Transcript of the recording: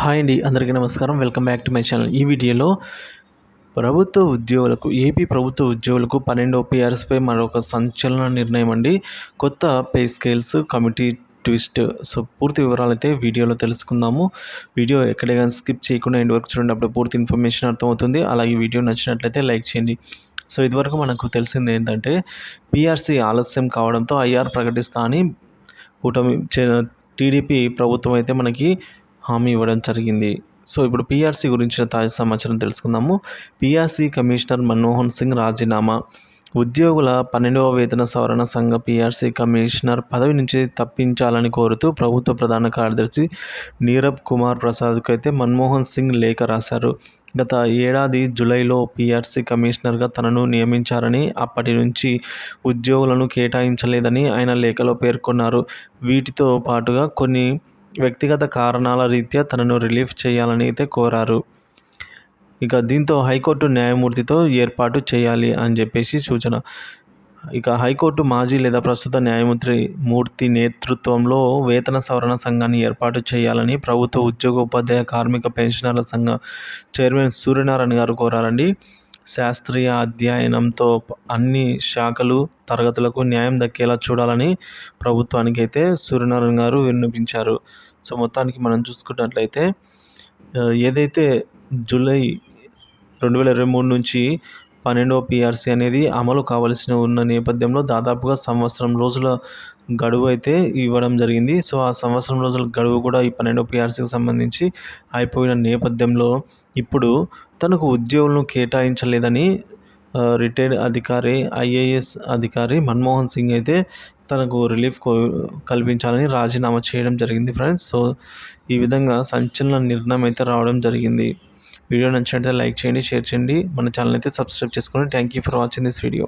Hi అండి అందరికీ నమస్కారం. Welcome back to my channel. ఈ వీడియోలో ప్రభుత్వ ఉద్యోగులకు ఏపీ ప్రభుత్వ ఉద్యోగులకు పన్నెండో పిఆర్ఎస్పై మరొక సంచలన నిర్ణయం అండి. కొత్త pay scales committee twist. So పూర్తి వివరాలు అయితే వీడియోలో తెలుసుకుందాము. వీడియో ఎక్కడే కానీ స్కిప్ చేయకుండా ఎండ్ వరకు చూడండి. అప్పుడు పూర్తి ఇన్ఫర్మేషన్ అర్థమవుతుంది. అలాగే వీడియో నచ్చినట్లయితే లైక్ చేయండి. సో ఇదివరకు మనకు తెలిసింది ఏంటంటే పిఆర్సీ ఆలస్యం కావడంతో ఐఆర్ ప్రకటిస్తా అని కూటమి టీడీపీ ప్రభుత్వం అయితే మనకి హామీ ఇవ్వడం జరిగింది. సో ఇప్పుడు పీఆర్సీ గురించిన తాజా సమాచారం తెలుసుకుందాము. పీఆర్సీ కమిషనర్ మన్మోహన్ సింగ్ రాజీనామా. ఉద్యోగుల పన్నెండవ వేతన సవరణ సంఘ పీఆర్సీ కమిషనర్ పదవి నుంచి తప్పించాలని కోరుతూ ప్రభుత్వ ప్రధాన కార్యదర్శి నీరబ్ కుమార్ ప్రసాద్కు అయితే మన్మోహన్ సింగ్ లేఖ రాశారు. గత ఏడాది జూలైలో పీఆర్సీ కమిషనర్గా తనను నియమించారని అప్పటి నుంచి ఉద్యోగులను కేటాయించలేదని ఆయన లేఖలో పేర్కొన్నారు. వీటితో పాటుగా కొన్ని వ్యక్తిగత కారణాల రీత్యా తనను రిలీఫ్ చేయాలని అయితే కోరారు. ఇక దీంతో హైకోర్టు న్యాయమూర్తితో ఏర్పాటు చేయాలి అని చెప్పేసి సూచన. ఇక హైకోర్టు మాజీ లేదా ప్రస్తుత న్యాయమూర్తి మూర్తి నేతృత్వంలో వేతన సవరణ సంఘాన్ని ఏర్పాటు చేయాలని ప్రభుత్వ ఉద్యోగ ఉపాధ్యాయ కార్మిక పెన్షనర్ల సంఘ చైర్మన్ సూర్యనారాయణ గారు కోరారండి. శాస్త్రీయ అధ్యయనంతో అన్ని శాఖలు తరగతులకు న్యాయం దక్కేలా చూడాలని ప్రభుత్వానికి అయితే సూర్యనారాయణ గారు విన్నపించారు సో మొత్తానికి మనం చూసుకున్నట్లయితే ఏదైతే జూలై రెండు వేల ఇరవై మూడు నుంచి పన్నెండవ పిఆర్సీ అనేది అమలు కావలసిన ఉన్న నేపథ్యంలో దాదాపుగా సంవత్సరం రోజుల గడువు అయితే ఇవ్వడం జరిగింది. సో ఆ సంవత్సరం రోజుల గడువు కూడా ఈ పన్నెండవ పిఆర్సీకి సంబంధించి అయిపోయిన నేపథ్యంలో ఇప్పుడు తనకు ఉద్యోగులను కేటాయించలేదని రిటైర్డ్ అధికారి ఐఏఎస్ అధికారి మన్మోహన్ సింగ్ అయితే తనకు రిలీఫ్ కల్పించాలని రాజీనామా చేయడం జరిగింది ఫ్రెండ్స్. సో ఈ విధంగా సంచలన నిర్ణయం అయితే రావడం జరిగింది. వీడియో నచ్చినట్లయితే లైక్ చేయండి షేర్ చేయండి. మన ఛానల్ అయితే సబ్స్క్రైబ్ చేసుకోండి. Thank you for watching this video